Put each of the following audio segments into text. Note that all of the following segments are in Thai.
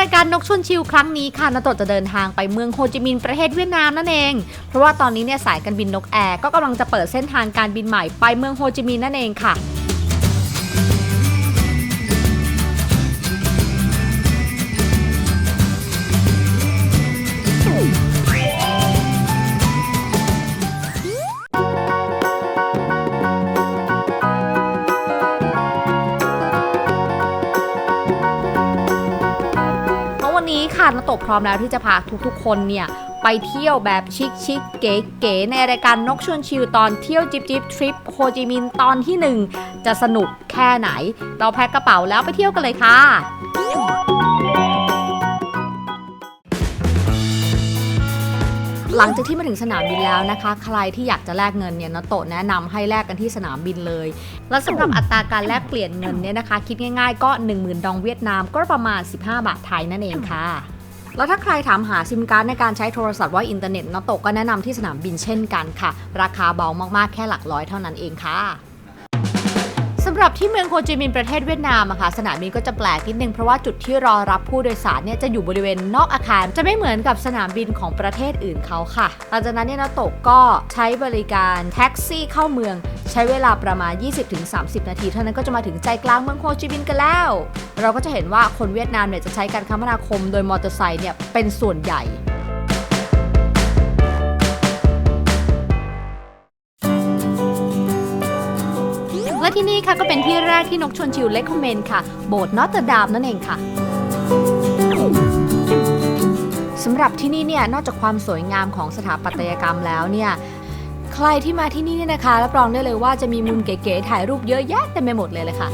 รายการนกชวนชิลครั้งนี้ค่ะนโตะจะเดินทางไปเมืองโฮจิมินห์ประเทศเวียดนามนั่นเอง เพราะว่าตอนนี้เนี่ยสายการบินนกแอร์ก็กำลังจะเปิดเส้นทางการบินใหม่ไปเมืองโฮจิมินห์นั่นเองค่ะ นี้ค่ะนโตะพร้อมแล้วที่จะพาทุกๆ คนเนี่ยไปเที่ยวแบบชิคชิคๆเก๋ๆในรายการนกชวนชิลตอนเที่ยวจิบจิบทริปโฮจิมินห์ตอนที่ 1 จะสนุกแค่ไหน เราแพ็คกระเป๋าแล้วไปเที่ยวกันเลยค่ะ หลังจากที่มาถึงสนามบินแล้วนะคะ ใครที่อยากจะแลกเงินเนี่ยนโตะแนะนำให้แลกกันที่สนามบินเลย และสำหรับอัตราการแลกเปลี่ยนเงินเนี่ยนะคะ คิดง่ายๆ ก็ 10,000 ดองเวียดนามก็ประมาณ 15 บาทไทยนั่นเองค่ะแล้วถ้าใครถามหาซิมการ์ดในการใช้โทรศัพท์ว่าอินเทอร์เน็ตนโตก็แนะนำที่สนามบินเช่นกันค่ะ ราคาเบามากๆแค่หลักร้อยเท่านั้นเองค่ะ หรับที่เมืองโฮจิมินห์ประเทศเวียดนามอะค่ะสนามบินก็จะแปลกนิดนึงเพราะว่าจุดที่รอรับผู้โดยสารเนี่ยจะอยู่บริเวณนอกอาคาร จะไม่เหมือนกับสนามบินของประเทศอื่นเขาค่ะหลังจากนั้นเนี่ยนาโตะก็ใช้บริการแท็กซี่เข้าเมือง ใช้เวลาประมาณ 20-30 นาที เท่านั้นก็จะมาถึงใจกลางเมืองโฮจิมินห์กันแล้ว เราก็จะเห็นว่าคนเวียดนามเนี่ยจะใช้การคมนาคมโดยมอเตอร์ไซค์เนี่ยเป็นส่วนใหญ่ และที่นี่ค่ะก็เป็นที่แรกที่นกชวนชิวเลคคอมเมนต์ค่ะ โบสถ์นอตเตอร์ดามนั่นเองค่ะสำหรับที่นี่เนี่ยนอกจากความสวยงามของสถาปัตยกรรมแล้วเนี่ยใครที่มาที่นี่เนี่ยนะคะรับรองได้เลยว่าจะมีมุมเก๋ๆถ่ายรูปเยอะแยะเต็มไปหมดเลยเลยค่ะ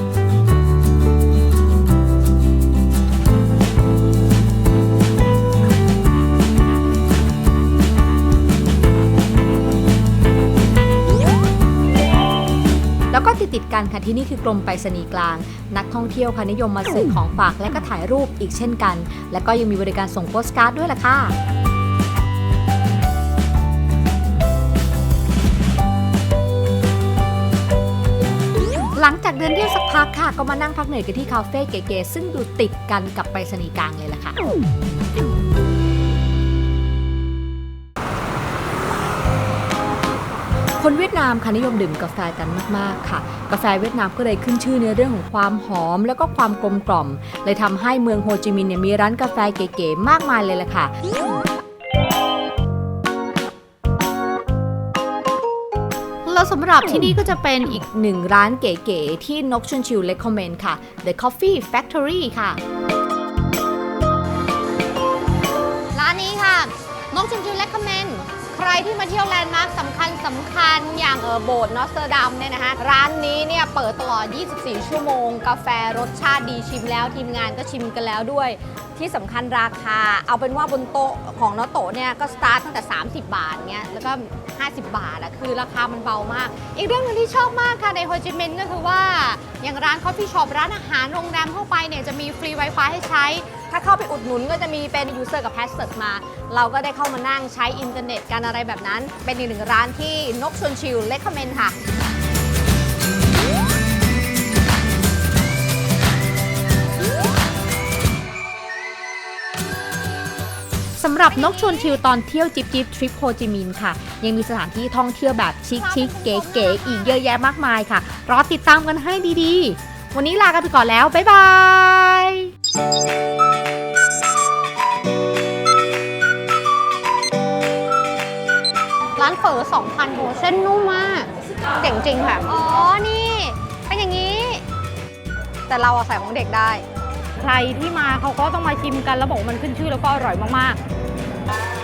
กันค่ะที่นี่คือกรมไปรษณีย์กลาง นักท่องเที่ยวค่ะนิยมมาซื้อของฝากและก็ถ่ายรูปอีกเช่นกัน และก็ยังมีบริการส่งโปสการ์ดด้วยล่ะค่ะหลังจากเดินเที่ยวสักพักค่ะ ก็มานั่งพักเหนื่อยกันที่คาเฟ่เก๋ๆซึ่งดูติดกันกับไปรษณีย์กลางเลยล่ะค่ะ คนเวียดนามค่ะนิยมดื่มกาแฟกันมากๆค่ะ กาแฟเวียดนามก็เลยขึ้นชื่อในเรื่องของความหอม แล้วก็ความกลมกล่อม เลยทำให้เมืองโฮจิมินห์เนี่ยมีร้านกาแฟเก๋ๆมากมายเลยล่ะค่ะแล้วสำหรับที่นี่ก็จะเป็นอีกหนึ่งร้านเก๋ๆที่นกชุนชิวเลคคอมเมนต์ค่ะ The Coffee Factory ค่ะ ร้านนี้ค่ะ นกชุมชุนเลคคอมเมนต์ รที่มาเที่ยวแลนด์มาร์คสำคัญสำคัญอย่างเออโบสถ์นอสเตอร์ดัมเนี่ยนะคะ ร้านนี้เนี่ยเปิดตลอด 24 ชั่วโมง กาแฟรสชาติดีชิมแล้วทีมงานก็ชิมกันแล้วด้วย ที่สำคัญราคา เอาเป็นว่าบนโต๊ะของนอโตะเนี่ยก็สตาร์ทตั้งแต่ 30 บาทเงี้ยแล้วก็ 50 บาทอะคือราคามันเบามาก อีกเรื่องหนึงที่ชอบมากค่ะในโฮจิมินห์ก็คือว่า อย่างร้านคอฟฟี่ช็อปร้านอาหารโรงแรมเข้าไปเนี่ยจะมีฟรี Wi-Fi ให้ใช้ ถ้าเข้าไปอุดหนุนก็จะมีเป็นยูเซอร์กับแพสเซ s มา เราก็ได้เข้ามานั่งใช้อินเทอร์เน็ตกันอะไรแบบนั้น เป็นอีกหนึ่งร้านที่นกชวนชิลเลคคเมนค่ะสำหรับนกชวนชิวตอนเที่ยวจิบจิบทริปโฮจิมินห์ค่ะ ยังมีสถานที่ท่องเที่ยวแบบชิคชิคเก๋เก๋ๆอีกเยอะแยะมากมายค่ะ รอติดตามกันให้ดีๆ วันนี้ลากันไปก่อนแล้ว บ๊ายบาย 2,000โหเส้นนุ่มมากเจ๋งจริงค่ะ อ๋อ นี่เป็นอย่างนี้ แต่เราเอาใส่ของเด็กได้ ใครที่มาเขาก็ต้องมาชิมกันแล้วบอกว่ามันขึ้นชื่อแล้วก็อร่อยมากๆ